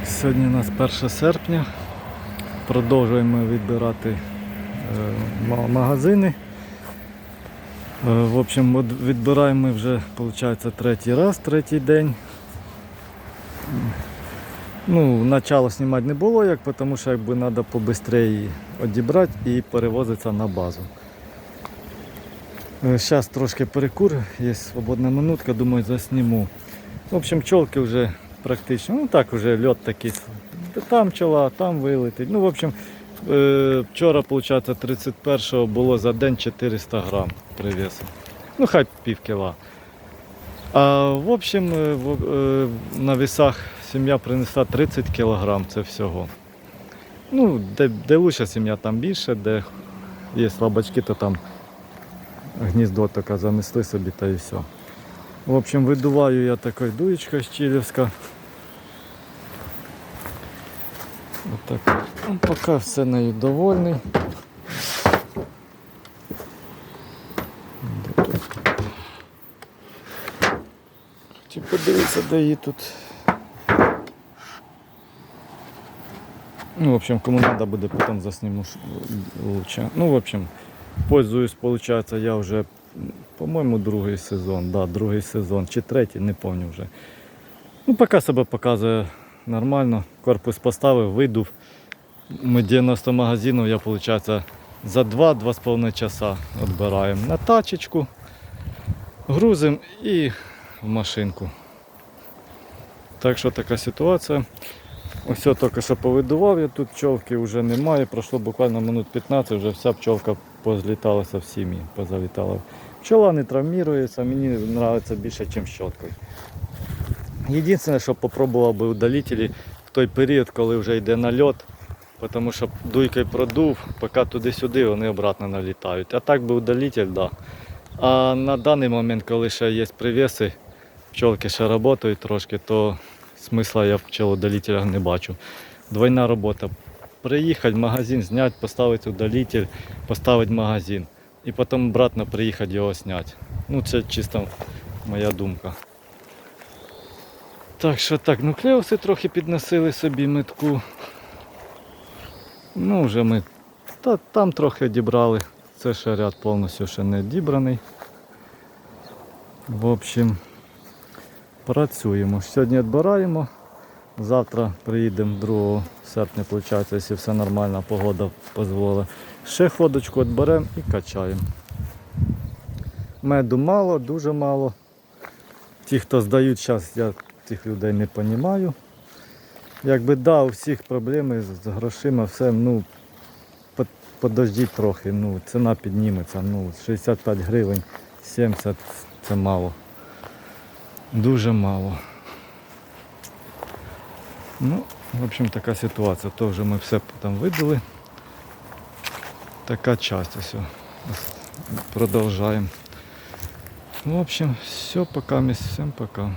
Так, Сьогодні у нас 1 серпня. Продовжуємо відбирати е, магазини. Е, В общем, відбираємо вже, виходить, третій раз, третій день. Ну, начало знімати не було, як, тому що якби треба побистрее одібрати і перевозиться на базу. Зараз трошки перекур, є свободна минутка, думаю, засніму. В общем, пчелки вже практично, ну так вже льот такий. Там пчола, там вилетить. Ну, в общем, е, вчора, виходить, 31-го було за день 400 грам привісу. Ну, хай пів кіла. А в общем, е, е, на весах сім'я принесла 30 кілограм це всього. Ну, де, де лучша сім'я, там більше, де є слабачки, то там гніздо таке занесли собі та і все. В общем, видуваю я такою дуєчка щілівська. Отак. Ну, поки все нею довольний. Хотів подивитися, де її тут. Ну, в общем, кому надо буде, потім засніму лучше. Ну, в общем, пользуюсь, получается, я вже, по-моєму, другий сезон, да, другий сезон, чи третій, не пам'ятаю вже. Ну, поки себе показує нормально. Корпус поставив, видув. Ми 90 магазинів, я, виходить, за 2-2,5 часа відбираємо на тачечку, грузимо і в машинку. Так що така ситуація. Ось тільки що повидував, я тут пчолки вже немає. Пройшло буквально минут 15, вже вся пчолка позліталася в сім'ї, позалітала. Пчола не травмується, мені подобається більше, ніж щоткою. Єдине, що попробував би удалителі той період, коли вже йде нальот, тому що дуйкою продув, поки туди-сюди вони обратно налітають. А так би удалитель, да. А на даний момент, коли ще є привіси, пчолки ще працюють трошки, то смисла я в пчелодалителях не бачу. Двойна робота. Приїхати магазин, зняти, поставити удалитель, поставити магазин. І потім обратно приїхати його зняти. Ну це чисто моя думка. Так що так, нуклеуси трохи підносили собі метку. Ну, вже ми та, там трохи дібрали. Це ще ряд повністю ще не дібраний. В общем, працюємо. Сьогодні відбираємо. Завтра приїдемо 2 серпня, виходить, якщо все нормально, погода дозволить. Ще ходочку відберемо і качаємо. Меду мало, дуже мало. Ті, хто здають зараз, я цих людей не розумію. Якби да, у всіх проблеми з, грошима, все, ну, по- подождіть трохи, ну, ціна підніметься, ну, 65 гривень, 70 це мало. Дуже мало. Ну, в общем, така ситуація. То вже ми все там видали. Така часть ось. Продовжаємо. В общем, все, пока, всем пока.